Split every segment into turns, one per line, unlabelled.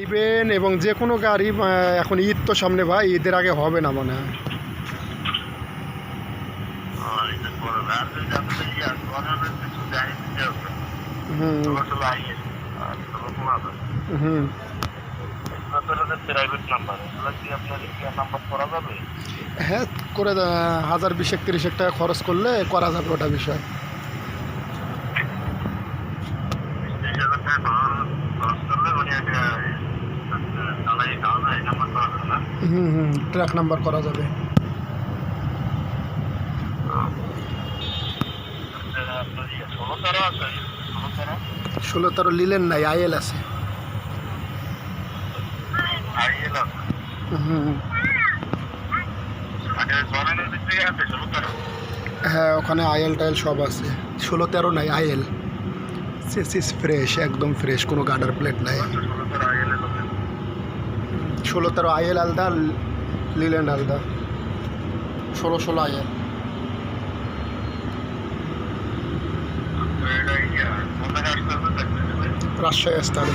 নিবেন এবং যে কোনো গাড়ি এখন ঈদ তো সামনে ভাই, ঈদের আগে হবে না মনে হয়। হ্যাঁ করে হাজার বিশেক তিরিশেক টাকা খরচ করলে করা যাবে ওটা বিষয়
বিশ হাজার টাকা খরচ খরচ করলে মানে একটা চালাই খাওয়া যায় এই নাম্বার করা যাবে না
হুম হুম ট্র্যাক নাম্বার করা যাবে।
ষোলো তেরো
লিলেন নাই, আইএল আছে। হ্যাঁ ওখানে আইএল টাইল সব আছে। ষোলো তেরো নাই, আইএল। সিস ফ্রেশ একদম ফ্রেশ কোনো গার্ডার প্লেট নাই
ষোলো তেরো আইএল এর আছে
ষোলো তেরো আইএল আলাদা লিল্যান্ড আলাদা। ষোলো ষোলো আইএল।
জায়গায় আসতে হবে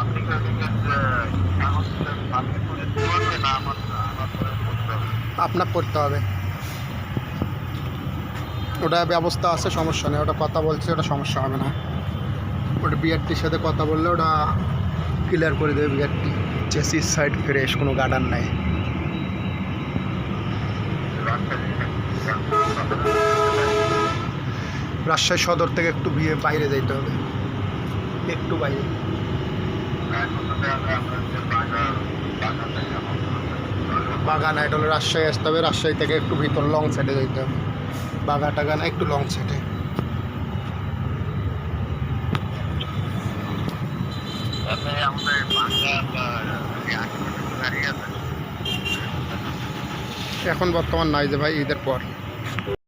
আপনি কি ওদিকে কাগজটা আপনি করে দিতে পারবেন না আমার আমার করে করতে হবে
আপনার করতে হবে ওটা ব্যবস্থা আছে, সমস্যা নেই। ওটা কথা বলছে, ওটা সমস্যা হবে না। ওটা বিআরটির সাথে কথা বললে ওটা ক্লিয়ার করে দেবে বিআরটি। চেসিস সাইড ফ্রেশ কোনো গার্ডার নাই। রাজশাহী সদর থেকে একটু বিয়ে বাইরে যাইতে হবে। একটু বাইরে। বাগান এটা হলো রাজশাহী আসতে হবে, রাজশাহী থেকে একটু ভিতর লং সাইডে যাইতে হবে। বাগা টাগানা একটু লং সাইডে এখন বর্তমান নাই যে ভাই ঈদের পর।